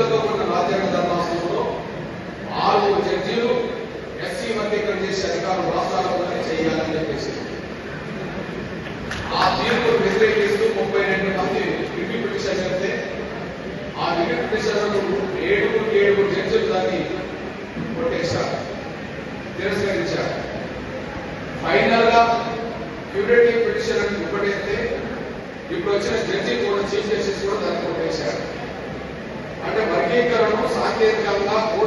జడ్జిలతో కూడిన రాజ్యాంగ ధర్మాసనంలో ఆరుగురు జడ్జీలు ఎస్సీ వర్గీకరణ చేసే అధికారులు రాష్ట్రాలలోనే చేయాలని చెప్పేసి. ఆ తీర్పు వ్యతిరేకిస్తూ ముప్పై రెండు మంది రివ్యూ పిటిషన్ చెప్తే ఆ రివ్యూ పిటిషన్లు ఏడుగురు ఏడుగురు జడ్జీలు దాన్ని కొట్టేశారు తిరస్కరించారు. ఫైనల్గా క్యూరేటివ్ పిటిషన్ అని ఒకటైతే ఇప్పుడు వచ్చిన జడ్జి కూడా చీఫ్ జస్టిస్ కూడా దాన్ని కొట్టేశారు. ساتھیتہ